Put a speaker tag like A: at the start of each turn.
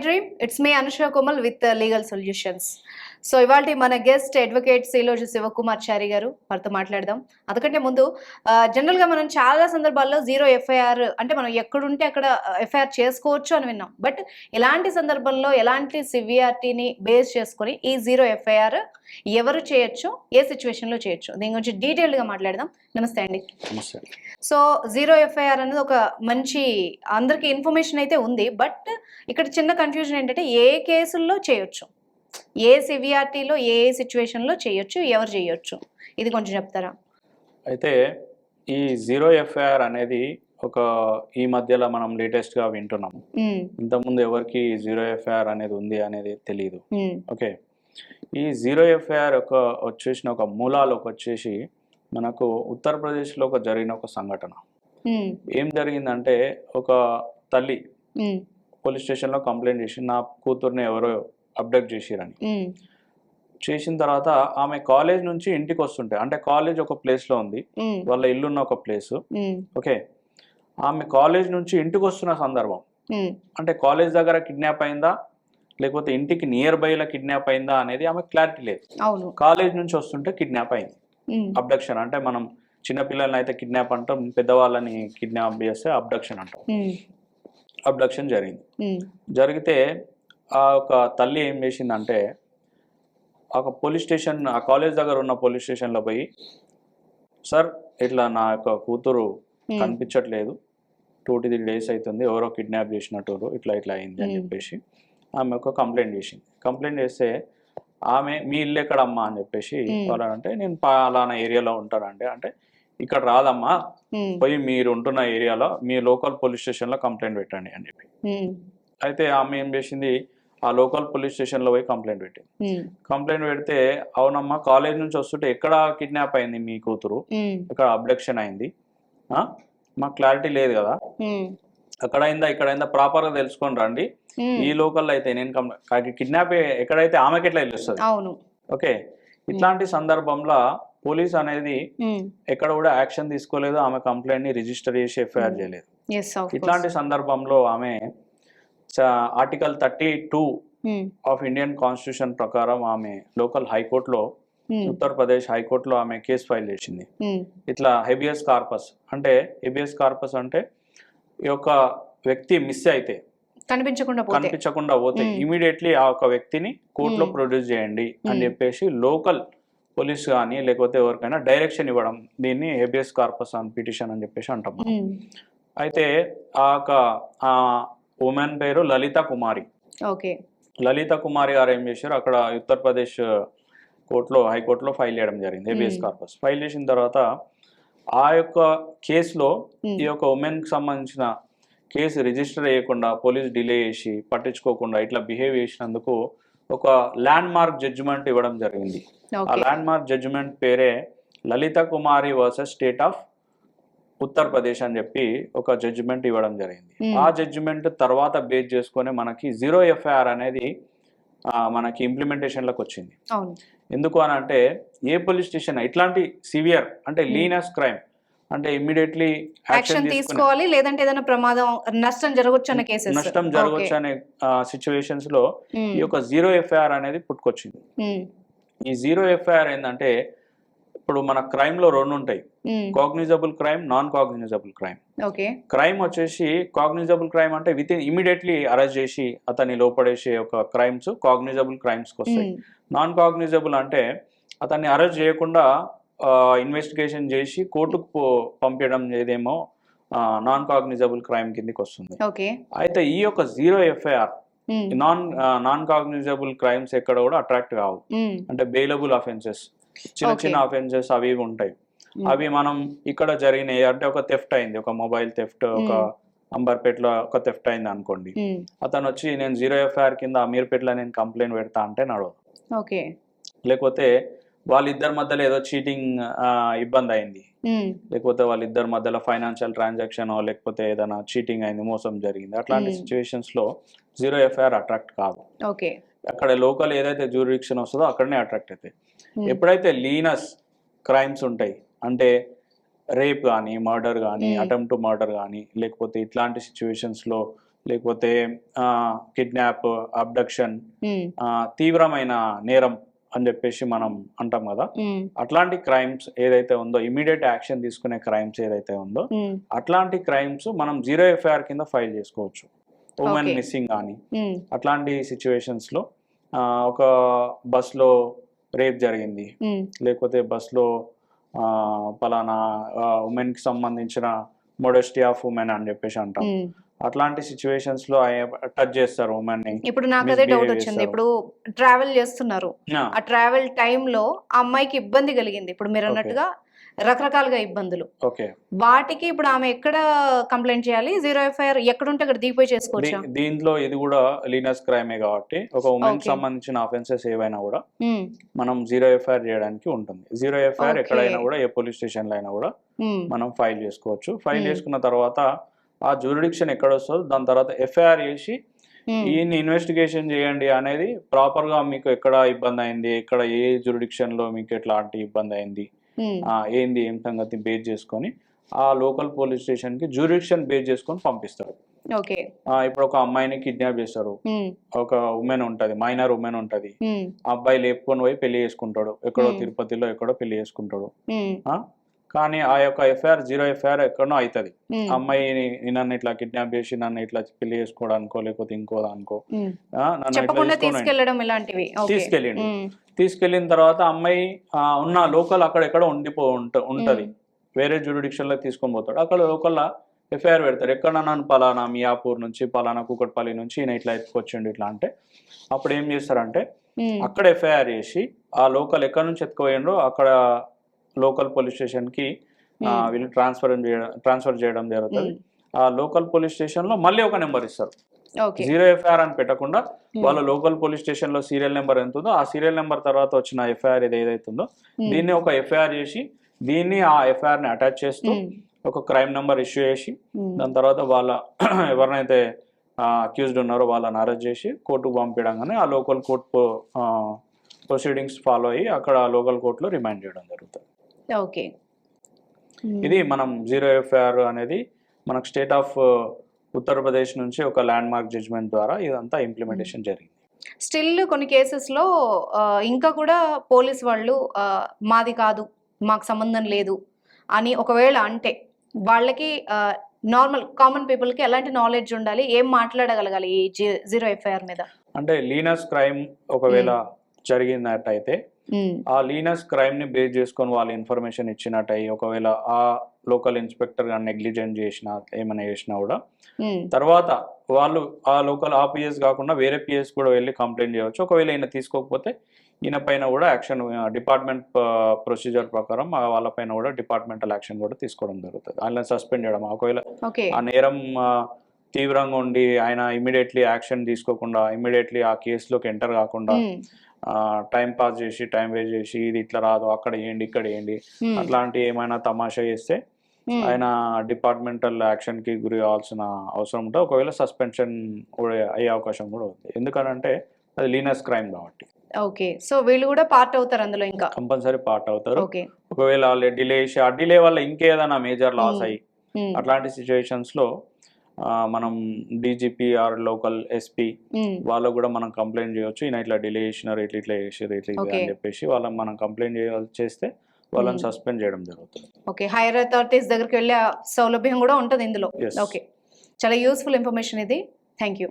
A: Dream. It's me, Anushka Komal with uh, Legal Solutions. So ఇవాళ మన guest advocate Sriloju Shivakumar Chari గారు వారితో మాట్లాడదాం. అందుకంటే ముందు జనరల్గా మనం చాలా సందర్భాల్లో జీరో ఎఫ్ఐఆర్ అంటే మనం ఎక్కడుంటే అక్కడ ఎఫ్ఐఆర్ చేసుకోవచ్చు అని విన్నాం. బట్ ఎలాంటి సందర్భంలో ఎలాంటి సివియారిటీని బేస్ చేసుకొని ఈ జీరో ఎఫ్ఐఆర్ ఎవరు చేయొచ్చు ఏ సిచ్యువేషన్లో చేయొచ్చు దీని గురించి డీటెయిల్డ్గా మాట్లాడదాం. నమస్తే అండి. సో జీరో ఎఫ్ఐఆర్ అనేది ఒక మంచి అందరికి ఇన్ఫర్మేషన్ అయితే ఉంది. బట్ ఇక్కడ చిన్న కన్ఫ్యూజన్ ఏంటంటే ఏ కేసుల్లో చేయొచ్చు? ఏ సివియారిటీలో ఏ సిచ్యువేషన్లో చేయొచ్చు ఎవరు చేయొచ్చు? ఇది కొంచెం చెప్తారా?
B: అయితే ఈ జీరో ఎఫ్ఐఆర్ అనేది ఒక ఈ మధ్యలో మనం లేటెస్ట్గా వింటున్నాము
A: ఉమ్,
B: ఇంతకుముందు ఎవరికి జీరో ఎఫ్ఐఆర్ అనేది ఉంది అనేది తెలియదు ఓకే. ఈ జీరో ఎఫ్ఐఆర్ ఒక వచ్చేసిన ఒక మూలాలు ఒక వచ్చేసి మనకు ఉత్తరప్రదేశ్లో ఒక జరిగిన ఒక సంఘటన. ఏం జరిగిందంటే ఒక తల్లి పోలీస్ స్టేషన్లో కంప్లైంట్ చేసి నా కూతుర్ని ఎవరో అబ్డక్ట్ చేసిరని. చేసిన తర్వాత ఆమె కాలేజ్ నుంచి ఇంటికి వస్తుంటే అంటే కాలేజ్ ఒక ప్లేస్లో ఉంది.
A: ఉమ్,
B: వాళ్ళ ఇల్లున్న ఒక ప్లేసు. ఓకే. ఆమె కాలేజ్ నుంచి ఇంటికి వస్తున్న సందర్భం అంటే కాలేజ్ దగ్గర కిడ్నాప్ అయిందా? లేకపోతే ఇంటికి నియర్ బైలో కిడ్నాప్ అయిందా అనేది ఆమె క్లారిటీ లేదు. కాలేజ్ నుంచి వస్తుంటే కిడ్నాప్ అయింది. అబ్డక్షన్ అంటే మనం చిన్నపిల్లల్ని అయితే కిడ్నాప్ అంటాం పెద్దవాళ్ళని కిడ్నాప్ చేస్తే అబ్డక్షన్ అంటాం. అబ్డక్షన్ జరిగింది. జరిగితే ఆ ఒక తల్లి ఏం చేసిందంటే ఒక పోలీస్ స్టేషన్ ఆ కాలేజ్ దగ్గర ఉన్న పోలీస్ స్టేషన్లో పోయి సార్ ఇట్లా నా యొక్క కూతురు కనిపించట్లేదు. టూ టు త్రీ డేస్ అవుతుంది ఎవరో కిడ్నాప్ చేసినట్టు ఇట్లా ఇట్లా అయింది అని. చెప్పేసి ఆమె ఒక కంప్లైంట్ చేసింది. కంప్లైంట్ చేస్తే ఆమె మీ ఇల్లు ఎక్కడమ్మా? అని చెప్పేసి. వాళ్ళంటే నేను పలానా ఏరియాలో ఉంటానండి. అంటే ఇక్కడ రాదమ్మా. పోయి మీరు ఉంటున్న ఏరియాలో మీ లోకల్ పోలీస్ స్టేషన్లో కంప్లైంట్ పెట్టండి. అని చెప్పి. అయితే ఆమె ఏం చేసింది ఆ లోకల్ పోలీస్ స్టేషన్లో పోయి కంప్లైంట్ పెట్టింది. కంప్లైంట్ పెడితే అవునమ్మా కాలేజ్ నుంచి వస్తుంటే ఎక్కడ కిడ్నాప్ అయింది మీ కూతురు? ఇక్కడ అబ్డక్షన్ అయింది? మాకు క్లారిటీ లేదు కదా.
A: ఉమ్,
B: అక్కడ అయిందా ఇక్కడ అయిందా ప్రాపర్గా తెలుసుకొని రండి. ఈ లోకల్లో అయితే నేను కిడ్నాప్ ఎక్కడైతే ఆమెకి ఎట్లా తెలుస్తుంది?
A: అవును.
B: ఓకే. ఇట్లాంటి సందర్భంలో పోలీస్ అనేది ఎక్కడ కూడా యాక్షన్ తీసుకోలేదు ఆమె కంప్లైంట్ని రిజిస్టర్ చేసి ఎఫ్ఐఆర్. చేయలేదు. ఇట్లాంటి సందర్భంలో ఆమె article thirty two of Indian constitution ప్రకారం ఆమె లోకల్ హైకోర్టులో ఉత్తరప్రదేశ్ హైకోర్టులో ఆమె కేసు ఫైల్ చేసింది. ఇట్లా హెబియస్ కార్పస్ అంటే హెబియస్ కార్పస్ అంటే ఈ యొక్క వ్యక్తి మిస్ అయితే
A: కనిపించకుండా పోతే.
B: కనిపించకుండా పోతే
A: Hmm.
B: ఇమీడియట్లీ ఆ ఒక వ్యక్తిని కోర్టులో
A: Hmm.
B: ప్రొడ్యూస్ చేయండి అని
A: Hmm.
B: చెప్పేసి లోకల్ పోలీస్ కానీ లేకపోతే ఎవరికైనా డైరెక్షన్ ఇవ్వడం దీన్ని హెబియస్ కార్పస్ అని పిటిషన్ అని చెప్పేసి అంటాం అయితే ఆ యొక్క ఆ ఉమెన్ పేరు లలిత కుమారి.
A: ఓకే.
B: లలిత కుమారి గారు ఏం చేశారు? అక్కడ ఉత్తరప్రదేశ్ కోర్టులో హైకోర్టులో ఫైల్ చేయడం జరిగింది
A: Hmm.
B: కార్పస్ ఫైల్ చేసిన తర్వాత ఆ యొక్క కేసులో ఈ యొక్క ఉమెన్కి సంబంధించిన కేసు రిజిస్టర్ చేయకుండా పోలీస్ డిలే చేసి పట్టించుకోకుండా ఇట్లా బిహేవ్ చేసినందుకు ఒక ల్యాండ్ మార్క్ జడ్జిమెంట్ ఇవ్వడం జరిగింది. ఆ ల్యాండ్ మార్క్ జడ్జిమెంట్ పేరే Lalita Kumari versus state of Uttar Pradesh అని చెప్పి ఒక జడ్జిమెంట్ ఇవ్వడం జరిగింది.
A: Hmm.
B: ఆ జడ్జిమెంట్ తర్వాత బేస్ చేసుకొని మనకి జీరో ఎఫ్ఐఆర్ అనేది మనకి ఇంప్లిమెంటేషన్లోకి వచ్చింది.
A: అవును.
B: ఎందుకు అని అంటే ఏ పోలీస్ స్టేషన్ ఇట్లాంటి సివియర్ అంటే
A: Hmm.
B: లీనస్ క్రైమ్ అంటే ఇమ్మీడియట్లీ
A: యాక్షన్ తీసుకోవాలి లేదంటే ఏదైనా ప్రమాదం నష్టం జరగవచ్చు అన్న కేసెస్
B: నష్టం జరగవచ్చు అనే సిచ్యువేషన్స్లో ఈ యొక్క జీరో ఎఫ్ఐఆర్ అనేది పుట్టుకొచ్చింది. ఈ జీరో ఎఫ్ఐఆర్ ఏంటంటే ఇప్పుడు మన క్రైమ్లో రెండు ఉంటాయి. Cognizable crime non cognizable crime
A: okay.
B: Crime వచ్చేసి కాగ్నిజబుల్ క్రైమ్ అంటే విత్ ఇన్ ఇమీడియట్లీ అరెస్ట్ చేసి అతన్ని లోపడేసే ఒక క్రైమ్స్ కాగ్నిజబుల్ క్రైమ్స్కి వస్తాయి. నాన్ కాగ్నిజబుల్ అంటే అతన్ని అరెస్ట్ చేయకుండా ఇన్వెస్టిగేషన్ చేసి కోర్టుకు పంపించడం ఏదేమో నాన్ కాగ్నిజబుల్ క్రైమ్ కిందకి వస్తుంది.
A: ఓకే.
B: అయితే ఈ యొక్క zero FIR non non cognizable crimes ఎక్కడ కూడా అట్రాక్ట్ కావు. అంటే బెయిలబుల్ అఫెన్సెస్ చిన్న. చిన్న అఫెన్సెస్ అవి ఉంటాయి. అవి మనం ఇక్కడ జరిగినాయి. అంటే ఒక థెఫ్ట్ అయింది. ఒక మొబైల్ థెఫ్ట్ ఒక అంబర్పేటలో ఒక థెఫ్ట్ అయింది అనుకోండి. అతను వచ్చి నేను జీరో ఎఫ్ఐఆర్ కింద అమీర్పేటలో నేను కంప్లైంట్ పెడతా అంటే నడవదు
A: ఓకే.
B: లేకపోతే వాళ్ళిద్దరి మధ్యలో ఏదో చీటింగ్ ఇబ్బంది అయింది. లేకపోతే వాళ్ళిద్దరి మధ్యలో ఫైనాన్షియల్ ట్రాన్సాక్షన్ లేకపోతే ఏదైనా చీటింగ్ అయింది మోసం జరిగింది. అట్లాంటి. సిచ్యువేషన్స్లో జీరో ఎఫ్ఐఆర్ అట్రాక్ట్ కాదు.
A: ఓకే.
B: అక్కడ లోకల్ ఏదైతే జ్యూరిడిక్షన్ వస్తుందో అక్కడనే అట్రాక్ట్ అవుతాయి. ఎప్పుడైతే లీనస్ క్రైమ్స్ ఉంటాయి అంటే రేప్ కానీ మర్డర్ కానీ
A: Hmm.
B: అటెంప్ట్ టు మర్డర్ కానీ లేకపోతే ఇట్లాంటి situations లో లేకపోతే కిడ్నాప్ అబ్డక్షన్
A: ఉమ్,
B: తీవ్రమైన నేరం అని చెప్పేసి మనం అంటాం కదా.
A: ఉమ్,
B: అట్లాంటి క్రైమ్స్ ఏదైతే ఉందో ఇమీడియట్ యాక్షన్ తీసుకునే క్రైమ్స్ ఏదైతే ఉందో అట్లాంటి క్రైమ్స్ మనం జీరో ఎఫ్ఐఆర్ కింద ఫైల్ చేసుకోవచ్చు. ఉమెన్. మిస్సింగ్ కానీ.
A: ఉమ్,
B: అట్లాంటి సిచ్యువేషన్స్లో ఒక బస్లో రేప్ జరిగింది.
A: ఉమ్,
B: లేకపోతే బస్లో ఆ, పలానా ఉమెన్కి సంబంధించిన మోడెస్టీ ఆఫ్ ఉమెన్ అని చెప్పేసి అంటాం.
A: ఉమ్.
B: అట్లాంటి సిచ్యువేషన్స్లో టచ్ చేస్తారు ఉమెన్ని
A: ఇప్పుడు నాకు అదే డౌట్ వచ్చింది. ఇప్పుడు ట్రావెల్ చేస్తున్నారు. ఆ. ట్రావెల్ టైంలో ఆ అమ్మాయికి ఇబ్బంది కలిగింది. ఇప్పుడు మీరు. అన్నట్టుగా రకరకాలుగా ఇబ్బందులు.
B: ఓకే.
A: వాటికి ఇప్పుడు ఆమె ఎక్కడ కంప్లైంట్ చేయాలి? జీరో ఎఫ్ఐఆర్ ఎక్కడుంటే అక్కడ దిగిపోయి చేసుకోవచ్చా?
B: దీంట్లో ఇది కూడా లీనస్ క్రైమే కాబట్టి ఒక ఉమెన్. సంబంధించిన అఫెన్సెస్ ఏవైనా కూడా మనం జీరో ఎఫ్ఐఆర్ చేయడానికి ఉంటుంది. Zero FIR. ఎక్కడైనా కూడా ఏ పోలీస్ స్టేషన్లో అయినా కూడా మనం ఫైల్ చేసుకోవచ్చు. ఫైల్. చేసుకున్న తర్వాత ఆ జ్యూరిడిక్షన్ ఎక్కడ వస్తుందో దాని తర్వాత ఎఫ్ఐఆర్ చేసి ఈయన్ని ఇన్వెస్టిగేషన్ చేయండి అనేది ప్రాపర్గా మీకు ఎక్కడ ఇబ్బంది అయింది? ఎక్కడ ఏ జ్యూరిడిక్షన్లో మీకు ఎట్లాంటి ఇబ్బంది అయింది? ఏంది ఏం సంగతి బేస్ చేసుకొని ఆ లోకల్ పోలీస్ స్టేషన్కి జ్యూరిడిక్షన్ బేస్ చేసుకొని పంపిస్తారు. ఇప్పుడు ఒక అమ్మాయిని కిడ్నాప్ చేస్తారు. ఒక ఉమెన్ ఉంటది మైనర్ ఉమెన్ ఉంటది. అబ్బాయి లేపుకొని పోయి పెళ్ళి చేసుకుంటాడు. ఎక్కడో. తిరుపతిలో ఎక్కడో పెళ్ళి చేసుకుంటాడు? కానీ ఆ యొక్క ఎఫ్ఐఆర్ జీరో ఎఫ్ఐఆర్ ఎక్కడో అవుతుంది
A: ఉమ్,
B: అమ్మాయిని నన్ను ఇట్లా కిడ్నాప్ చేసి నన్ను ఇట్లా పెళ్ళి చేసుకోవడానికో లేకపోతే ఇంకో దానికో తీసుకెళ్ళిండు.
A: ఉమ్,
B: తీసుకెళ్ళిన తర్వాత అమ్మాయి ఉన్న లోకల్ అక్కడ ఎక్కడ ఉండిపో ఉంట ఉంటది. వేరే jurisdiction లో తీసుకొని పోతాడు. అక్కడ లోకల్ ఎఫ్ఐఆర్ పెడతారు. ఎక్కడ నన్ను పలానా మియాపూర్ నుంచి పలానా కూకట్పల్లి నుంచి ఈయన ఇట్లా ఎత్తుకొచ్చిండు ఇట్లా అంటే అప్పుడు ఏం చేస్తారంటే అక్కడ ఎఫ్ఐఆర్ చేసి ఆ లోకల్ ఎక్కడ నుంచి ఎత్తుకుపోయిండ్రో అక్కడ లోకల్ పోలీస్
A: స్టేషన్కి
B: వీళ్ళు ట్రాన్స్ఫర్ చేయడం ట్రాన్స్ఫర్ చేయడం జరుగుతుంది. ఆ లోకల్ పోలీస్ స్టేషన్లో మళ్ళీ ఒక నెంబర్ ఇస్తారు. జీరో ఎఫ్ఐఆర్ అని పెట్టకుండా వాళ్ళ లోకల్ పోలీస్ స్టేషన్లో సీరియల్ నెంబర్ ఎంత ఉందో ఆ సీరియల్ నెంబర్ తర్వాత వచ్చిన ఎఫ్ఐఆర్ ఇది ఏదైతే ఉందో
A: ఉమ్,
B: దీన్ని ఒక ఎఫ్ఐఆర్ చేసి దీన్ని ఆ ఎఫ్ఐఆర్ని అటాచ్ చేస్తూ ఒక క్రైమ్ నెంబర్ ఇష్యూ చేసి దాని తర్వాత వాళ్ళ ఎవరినైతే అక్యూజ్డ్ ఉన్నారో వాళ్ళని అరెస్ట్ చేసి కోర్టుకు పంపించడంగానే ఆ లోకల్ కోర్టు ప్రొసీడింగ్స్ ఫాలో అయ్యి అక్కడ లోకల్ కోర్టులో రిమైండ్ చేయడం జరుగుతుంది.
A: ఓకే.
B: ఇది మనం జీరో ఎఫ్ఐఆర్ అనేది మనకు స్టేట్ ఆఫ్ ఉత్తరప్రదేశ్ నుంచి ఒక ల్యాండ్ మార్క్ జడ్జ్మెంట్ ద్వారా ఇదంతా ఇంప్లిమెంటేషన్ జరిగింది.
A: స్టిల్ కొన్ని కేసెస్లో ఇంకా కూడా పోలీస్ వాళ్ళు మాది కాదు మాకు సంబంధం లేదు అని ఒకవేళ అంటే వాళ్ళకి నార్మల్ కామన్ పీపుల్కి ఎలాంటి నాలెడ్జ్ ఉండాలి ఏం మాట్లాడగలగాలి ఈ జీరో ఎఫ్ఐఆర్ మీద?
B: అంటే లీనస్ క్రైమ్ ఒకవేళ జరిగినట్టయితే ఆ లీనస్ క్రైమ్ని బేస్ చేసుకొని వాళ్ళు ఇన్ఫర్మేషన్ ఇచ్చినట్టయి ఒకవేళ ఆ లోకల్ ఇన్స్పెక్టర్గా నెగ్లిజెంట్ చేసినా ఏమైనా చేసినా కూడా
A: ఉమ్,
B: తర్వాత వాళ్ళు ఆ లోకల్ ఆ పిఎస్ కాకుండా వేరే పిఎస్ కూడా వెళ్ళి కంప్లైంట్ చేయవచ్చు. ఒకవేళ ఈయన తీసుకోకపోతే ఈయన పైన కూడా యాక్షన్ డిపార్ట్మెంట్ ప్రొసీజర్ ప్రకారం వాళ్ళ పైన కూడా డిపార్ట్మెంటల్ యాక్షన్ కూడా తీసుకోవడం జరుగుతుంది. వాళ్ళని సస్పెండ్ చేయడం ఒకవేళ ఆ నేరం తీవ్రంగా ఉండి ఆయన ఇమీడియట్లీ యాక్షన్ తీసుకోకుండా ఇమీడియట్లీ ఆ కేసులోకి ఎంటర్ కాకుండా
A: ఉమ్,
B: టైం పాస్ చేసి టైం వేస్ట్ చేసి ఇది ఇట్లా రాదు అక్కడ ఏంటి ఇక్కడ ఏంటి
A: ఉమ్,
B: అట్లాంటి ఏమైనా తమాషా చేస్తే ఆయన డిపార్ట్మెంటల్ యాక్షన్కి గురి కావాల్సిన అవసరం ఉంటే ఒకవేళ సస్పెన్షన్ అయ్యే అవకాశం కూడా ఉంది. ఎందుకనంటే అది లీనస్ క్రైమ్ కాబట్టి.
A: ఓకే. సో వీళ్ళు కూడా పార్ట్ అవుతారు అందులో ఇంకా?
B: కంపల్సరీ పార్ట్ అవుతారు. ఒకవేళ డిలే చేసి ఆ డిలే వల్ల ఇంకేదైనా మేజర్ లాస్. అయ్యి అట్లాంటి సిచ్యువేషన్స్లో మనం DGP or local SP
A: um,
B: వాళ్ళకు కూడా మనం కంప్లైంట్ చేయొచ్చు. ఈయన ఇట్లా డిలే చేసినారు ఇట్లా ఇట్లా చేసారు ఇట్లా ఇది. అని చెప్పేసి వాళ్ళని మనం కంప్లైంట్ చేయాలి చేస్తే వాళ్ళని. సస్పెండ్ చేయడం జరుగుతుంది.
A: ఓకే. హైయర్ అథారిటీస్ దగ్గరికి వెళ్ళే సౌలభ్యం కూడా ఉంటుంది ఇందులో. ఓకే. చాలా యూస్ఫుల్ ఇన్ఫర్మేషన్ ఇది. Thank you